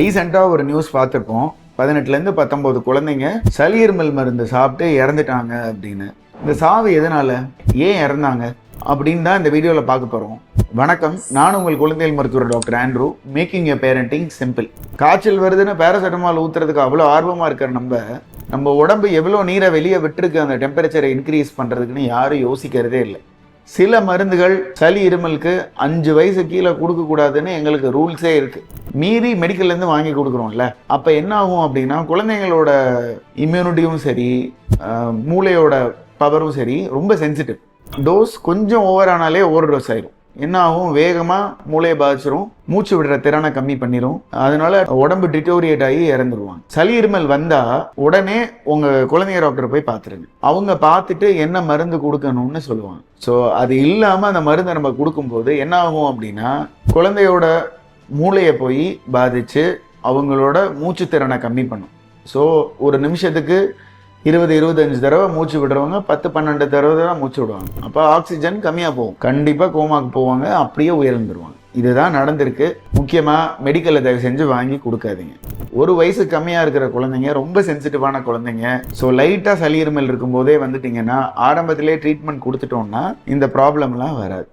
ரீசெண்டாக ஒரு நியூஸ் பார்த்துருப்போம் பதினெட்டுலேருந்து பத்தொம்போது குழந்தைங்க சளியர்மல் மருந்து சாப்பிட்டு இறந்துட்டாங்க அப்படின்னு. இந்த சாவு எதனால்? ஏன் இறந்தாங்க? அப்படின்னு தான் இந்த வீடியோவில் பார்க்க போகிறோம் வணக்கம். நான் உங்கள் குழந்தைகள் மருத்துவர் doctor Andrew. Making a parenting simple. காய்ச்சல் வருதுன்னு பேராசெட்டமால் ஊற்றுறதுக்கு அவ்வளோ ஆர்வமாக இருக்கிற நம்ம நம்ம உடம்பு எவ்வளோ நீரை வெளியே விட்டுருக்கு அந்த டெம்பரேச்சரை இன்க்ரீஸ் பண்ணுறதுக்குன்னு யாரும் யோசிக்கிறதே இல்லை. சில மருந்துகள் சளி இருமலுக்கு அஞ்சு வயசு கீழே கொடுக்கக்கூடாதுன்னு எங்களுக்கு ரூல்ஸே இருக்குது மீறி மெடிக்கல்லேருந்து வாங்கி கொடுக்குறோம்ல. அப்போ என்ன ஆகும் அப்படின்னா குழந்தைங்களோட இம்யூனிட்டியும் சரி மூளையோட பவரும் சரி ரொம்ப சென்சிட்டிவ் டோஸ் கொஞ்சம் ஓவர் ஆனாலே ஓவர் டோஸ் ஆயிடும் என்ன ஆகும் வேகமாக மூளையை பாதிச்சிரும். மூச்சு விடுற திறனை கம்மி பண்ணிடும் அதனால உடம்பு டிட்டோரியேட் ஆகி இறந்துருவாங்க. சளி இருமல் வந்தா உடனே உங்க குழந்தைய டாக்டர் போய் பார்த்துருங்க அவங்க பார்த்துட்டு என்ன மருந்து கொடுக்கணும்னு சொல்லுவாங்க. ஸோ அது இல்லாமல் அந்த மருந்தை நம்ம கொடுக்கும்போது என்ன ஆகும் அப்படின்னா குழந்தையோட மூளையை போய் பாதிச்சு அவங்களோட மூச்சு திறனை கம்மி பண்ணும். ஸோ ஒரு நிமிஷத்துக்கு இருபது இருபத்தஞ்சு தடவை மூச்சு விடுறவங்க பத்து பன்னெண்டு தடவை தான் மூச்சு விடுவாங்க. அப்போ ஆக்சிஜன் கம்மியாக போகும். கண்டிப்பாக கோமாக்கு போவாங்க அப்படியே உயர்ந்துருவாங்க. இதுதான் நடந்திருக்கு. முக்கியமாக மெடிக்கலை தயவு செஞ்சு வாங்கி கொடுக்காதீங்க. ஒரு வயசு கம்மியாக இருக்கிற குழந்தைங்க ரொம்ப சென்சிட்டிவான குழந்தைங்க ஸோ லைட்டாக சளி இருமல் இருக்கும்போதே வந்துட்டிங்கன்னா ஆரம்பத்திலே ட்ரீட்மெண்ட் கொடுத்துட்டோம்னா இந்த ப்ராப்ளம்லாம் வராது.